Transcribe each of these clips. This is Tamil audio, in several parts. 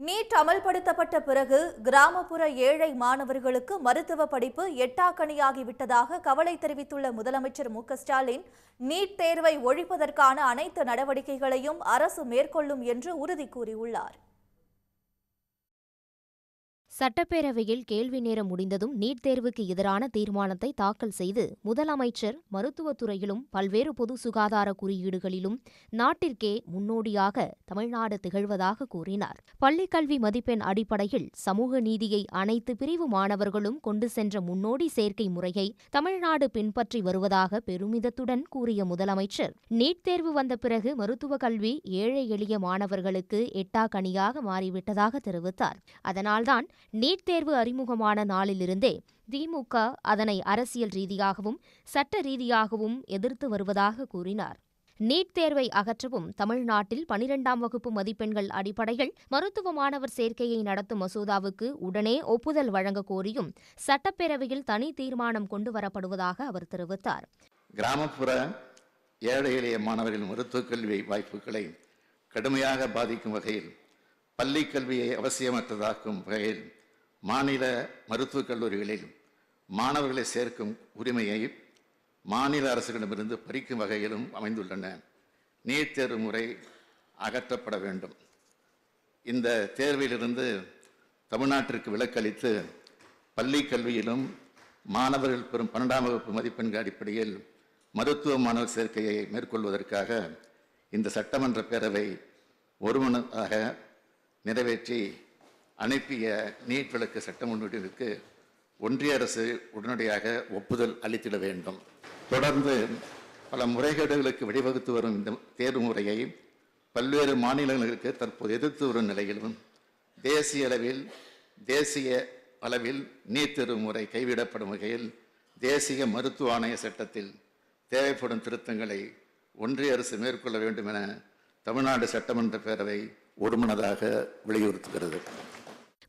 நீட் அமல்படுத்தப்பட்ட பிறகு கிராமப்புற ஏழை மாணவர்களுக்கு மருத்துவ படிப்பு எட்டாக்கணியாகிவிட்டதாக கவலை தெரிவித்துள்ள முதலமைச்சர் மு ஸ்டாலின் நீட் தேர்வை ஒழிப்பதற்கான அனைத்து நடவடிக்கைகளையும் அரசு மேற்கொள்ளும் என்று உறுதி கூறியுள்ளார். சட்டப்பேரவையில் கேள்வி நேரம் முடிந்ததும் நீட் தேர்வுக்கு எதிரான தீர்மானத்தை தாக்கல் செய்து முதலமைச்சர் மருத்துவத்துறையிலும் பல்வேறு பொது சுகாதார குறியீடுகளிலும் நாட்டிற்கே முன்னோடியாக தமிழ்நாடு திகழ்வதாக கூறினார். பள்ளிக்கல்வி மதிப்பெண் அடிப்படையில் சமூக நீதியை அனைத்து பிரிவு மாணவர்களும் கொண்டு சென்ற முன்னோடி சேர்க்கை முறையை தமிழ்நாடு பின்பற்றி வருவதாக பெருமிதத்துடன் கூறிய முதலமைச்சர் நீட் தேர்வு வந்த பிறகு மருத்துவக் கல்வி ஏழை எளிய மாணவர்களுக்கு எட்டா கனியாக மாறிவிட்டதாக தெரிவித்தார். அதனால்தான் நீட் தேர்வு அறிமுகமான நாளிலிருந்தே திமுக அதனை அரசியல் ரீதியாகவும் சட்ட ரீதியாகவும் எதிர்த்து வருவதாக கூறினார். நீட் தேர்வை அகற்றவும் தமிழ்நாட்டில் பனிரெண்டாம் வகுப்பு மதிப்பெண்கள் அடிப்படையில் மருத்துவ மாணவர் சேர்க்கையை நடத்தும் மசோதாவுக்கு உடனே ஒப்புதல் வழங்க கோரியும் சட்டப்பேரவையில் தனி தீர்மானம் கொண்டு வரப்படுவதாக அவர் தெரிவித்தார். கிராமப்புற ஏழை எளிய மாணவர்களின் மருத்துவக் கல்வி வாய்ப்புகளை கடுமையாக பாதிக்கும் வகையில் பள்ளி கல்வியை அவசியமற்றதாக்கும் வகையில் மாநில மருத்துவக் கல்லூரிகளில் மாணவர்களை சேர்க்கும் உரிமையை மாநில அரசுகளிடமிருந்து பறிக்கும் வகையிலும் அமைந்துள்ளன. நீட் தேர்வு முறை அகற்றப்பட வேண்டும். இந்த தேர்விலிருந்து தமிழ்நாட்டிற்கு விலக்களித்து பள்ளி கல்வியிலும் மாணவர்கள் பெறும் பன்னெண்டாம் வகுப்பு மதிப்பெண்கள் அடிப்படையில் மருத்துவ மாணவர் சேர்க்கையை மேற்கொள்வதற்காக இந்த சட்டமன்ற பேரவை ஒருமனதாக நிறைவேற்றி அனுப்பிய நீட் விளக்கு சட்ட முன்வடிவுக்கு ஒன்றிய அரசு உடனடியாக ஒப்புதல் அளித்திட வேண்டும். தொடர்ந்து பல முறைகேடுகளுக்கு வழிவகுத்து வரும் இந்த தேர்வு முறையை பல்வேறு மாநிலங்களுக்கு தற்போது எதிர்த்து வரும் நிலையிலும் தேசிய அளவில் தேசிய அளவில் நீட் தேர்வு முறை கைவிடப்படும் வகையில் தேசிய மருத்துவ ஆணைய சட்டத்தில் தேவைப்படும் திருத்தங்களை ஒன்றிய அரசு மேற்கொள்ள வேண்டும் என தமிழ்நாடு சட்டமன்ற பேரவை ஒருமனதாக வலியுறுத்துகிறது.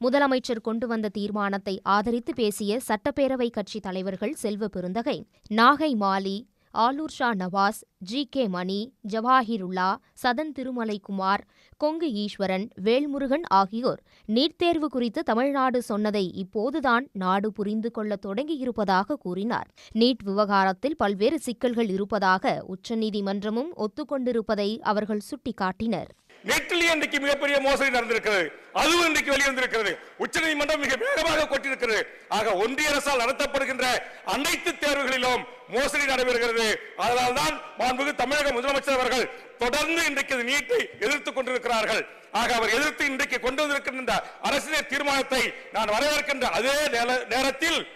முதலமைச்சர் கொண்டு வந்த தீர்மானத்தை ஆதரித்து பேசிய சட்டப்பேரவை கட்சித் தலைவர்கள் செல்வ பெருந்தகை நாகை மாலி ஆலூர் ஷா நவாஸ் ஜி கே மணி ஜவாஹிருல்லா சதன் திருமலைக்குமார் கொங்கு ஈஸ்வரன் வேல்முருகன் ஆகியோர் நீட் தேர்வு குறித்து தமிழ்நாடு சொன்னதை இப்போதுதான் நாடு புரிந்து கொள்ள தொடங்கியிருப்பதாக கூறினார். நீட் விவகாரத்தில் பல்வேறு சிக்கல்கள் இருப்பதாக உச்சநீதிமன்றமும் ஒத்துக்கொண்டிருப்பதை அவர்கள் சுட்டிக்காட்டினர். நெட்டிலேயே இன்றைக்கு மிகப்பெரிய மோசடி நடந்திருக்கிறது. அதுவும் இன்றைக்கு வெளிவந்திருக்கிறது. உச்சநீதிமன்றம் மிக வேகமாக கொட்டிருக்கிறது ஆக ஒன்றிய அரசால் நடத்தப்படுகின்ற அனைத்து தேர்வுகளிலும் மோசடி நடைபெறுகிறது. அதனால்தான் மாண்புமிகு தமிழக முதலமைச்சர் அவர்கள் தொடர்ந்து இன்றைக்கு நீட்டை எதிர்த்து கொண்டிருக்கிறார்கள். ஆக அவர் எதிர்த்து இன்றைக்கு கொண்டு வந்திருக்கின்ற அரசியல் தீர்மானத்தை நான் வரவேற்கின்ற அதே நேர- நேரத்தில்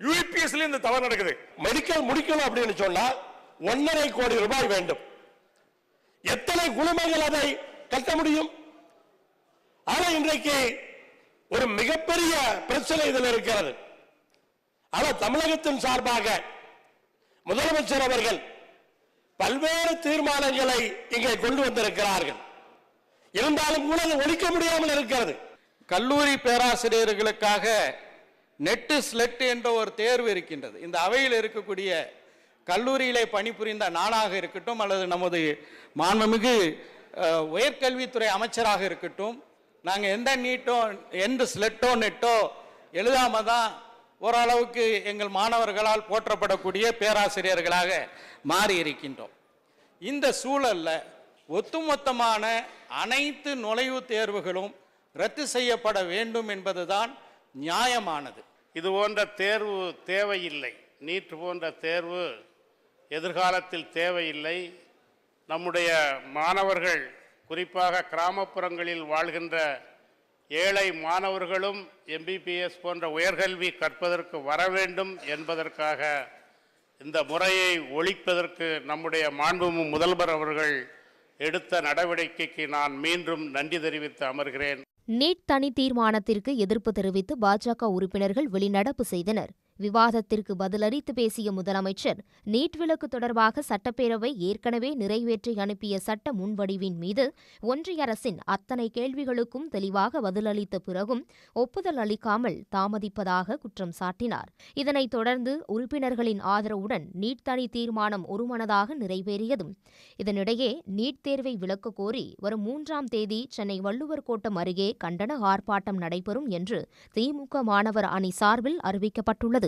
யூபிஎஸ்ல இந்த தவறு நடக்குது. மெடிக்கல் முடிக்கணும் அப்படின்னு சொன்னா ஒன்னரை கோடி ரூபாய் வேண்டும். எத்தனை குழுமைகள் அதை கட்ட முடியும். ஆனா இன்றைக்கு ஒரு மிகப்பெரிய பிரச்சனை இதில் இருக்கிறது. ஆனா தமிழகத்தின் சார்பாக முதலமைச்சர் அவர்கள் பல்வேறு தீர்மானங்களை இங்கே கொண்டு வந்திருக்கிறார்கள். இருந்தாலும் கூட அதை ஒழிக்க முடியாமல் இருக்கிறது. கல்லூரி பேராசிரியர்களுக்காக நெட்டு ஸ்லெட் என்ற ஒரு தேர்வு இருக்கின்றது. இந்த அவையில் இருக்கக்கூடிய கல்லூரியிலே பணிபுரிந்த நானாக இருக்கட்டும் அல்லது நமது மாண்புமிகு உயர்கல்வித்துறை அமைச்சராக இருக்கட்டும் நாங்கள் எந்த நீட்டோ எந்த ஸ்லெட்டோ நெட்டோ எழுதாமல் தான் ஓரளவுக்கு எங்கள் மாணவர்களால் போற்றப்படக்கூடிய பேராசிரியர்களாக மாறி இருக்கின்றோம். இந்த சூழலில் ஒட்டுமொத்தமான அனைத்து நுழைவுத் தேர்வுகளும் ரத்து செய்யப்பட வேண்டும் என்பதுதான் நியாயமானது. இது போன்ற தேர்வு தேவையில்லை. நீட் போன்ற தேர்வு எதிர்காலத்தில் தேவையில்லை. நம்முடைய மாணவர்கள் குறிப்பாக கிராமப்புறங்களில் வாழ்கின்ற ஏழை மாணவர்களும் எம்பிபிஎஸ் போன்ற உயர்கல்வி கற்பதற்கு வர வேண்டும் என்பதற்காக இந்த முறையை ஒழிப்பதற்கு நம்முடைய மாண்புமிகு முதல்வர் அவர்கள் எடுத்த நடவடிக்கைக்கு நான் மீண்டும் நன்றி தெரிவித்து அமர்கிறேன். நீட் தனி தீர்மானத்திற்கு எதிர்ப்பு தெரிவித்து பாஜக உறுப்பினர்கள் வெளிநடப்பு செய்தனர். விவாதத்திற்கு பதிலளித்து பேசிய முதலமைச்சர் நீட் விலக்கு தொடர்பாக சட்டப்பேரவை ஏற்கனவே நிறைவேற்றி அனுப்பிய சட்ட முன்வடிவின் மீது ஒன்றிய அரசின் அத்தனை கேள்விகளுக்கும் தெளிவாக பதிலளித்த பிறகும் ஒப்புதல் அளிக்காமல் தாமதிப்பதாக குற்றம் சாட்டினார். இதனைத் தொடர்ந்து உறுப்பினர்களின் ஆதரவுடன் நீட் தனி தீர்மானம் ஒருமனதாக நிறைவேறியதும் இதனிடையே நீட் தேர்வை விலக்க கோரி வரும் மூன்றாம் தேதி சென்னை வள்ளுவர் கோட்டம் அருகே கண்டன ஆர்ப்பாட்டம் நடைபெறும் என்று திமுக மாணவர் அணி சார்பில் அறிவிக்கப்பட்டுள்ளது.